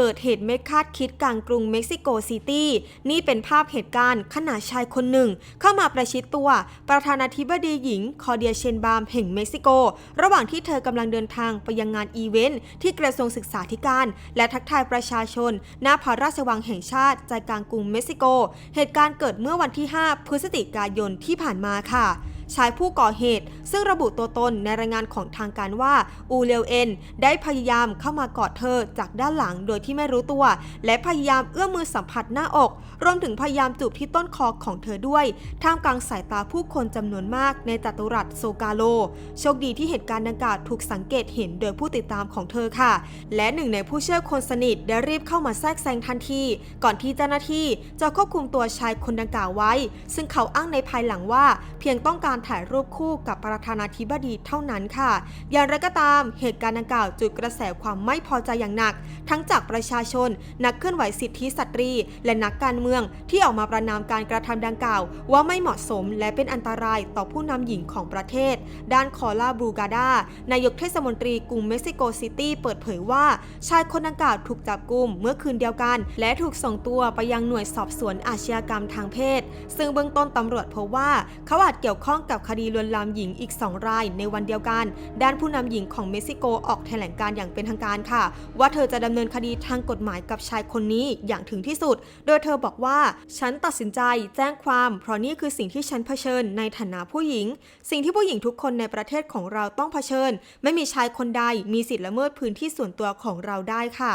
เกิดเหตุไม่คาดคิดกลางกรุงเม็กซิโกซิตี้นี่เป็นภาพเหตุการณ์ขณะชายคนหนึ่ง เข้ามาประชิดตัว ประธานาธิบดีหญิงคอเดียเชนบามแห่งเม็กซิโก ระหว่างที่เธอกำลังเดินทางไปยังงานอีเวนต์ที่กระทรวงศึกษาธิการ และทักทายประชาชน หน้าพระราชวังแห่งชาติใจกลางกรุงเม็กซิโก เหตุการณ์เกิดเมื่อวันที่ 5 พฤศจิกายนที่ผ่านมาค่ะ ชายผู้ก่อเหตุ ซึ่งระบุตัวตนในรายงานของทางการว่า อูเลวเอ็น ได้พยายามเข้ามากอดเธอจากด้านหลังโดยที่ไม่รู้ตัว และพยายามเอื้อมมือสัมผัสหน้าอก รวมถึงพยายามจูบที่ต้นคอของเธอด้วย ท่ามกลางสายตาผู้คนจำนวนมากในจัตุรัสโซกาโล โชคดีที่เหตุการณ์ดังกล่าวถูกสังเกตเห็นโดยผู้ติดตามของเธอค่ะ และหนึ่งในผู้เชื่อคนสนิทได้รีบเข้ามาแทรกแซงทันที ก่อนที่เจ้าหน้าที่จะควบคุมตัวชายคนดังกล่าวไว้ ซึ่งเขาอ้างในภายหลังว่า เพียงต้องการถ่ายรูปคู่กับประธานาธิบดีเท่านั้นค่ะ อย่างไรก็ตามเหตุการณ์ดังกล่าวจุดกระแสความไม่พอใจอย่างหนัก ทั้งจากประชาชน นักเคลื่อนไหวสิทธิสตรี และนักการเมืองที่ออกมาประนามการกระทำดังกล่าว ว่าไม่เหมาะสมและเป็นอันตรายต่อผู้นำหญิงของประเทศ ด้านคอล่าบูกาดานายกเทศมนตรีกรุงเม็กซิโกซิตี้เปิดเผยว่า ชายคนดังกล่าวถูกจับกุมเมื่อคืนเดียวกัน และถูกส่งตัวไปยังหน่วยสอบสวนอาชญากรรมทางเพศ ซึ่งเบื้องต้นตำรวจพบว่าเขาอาจเกี่ยวข้องกับคดีลวนลามหญิงอีก 2 รายในวันเดียวกัน ด้านผู้นำหญิงของเม็กซิโกออกแถลงการอย่างเป็นทางการค่ะ ว่าเธอจะดำเนินคดีทางกฎหมายกับชายคนนี้อย่างถึงที่สุด โดยเธอบอกว่าฉันตัดสินใจแจ้งความ เพราะนี่คือสิ่งที่ฉันเผชิญในฐานะผู้หญิง สิ่งที่ผู้หญิงทุกคนในประเทศของเราต้องเผชิญ ไม่มีชายคนใดมีสิทธิ์ละเมิดพื้นที่ส่วนตัวของเราได้ค่ะ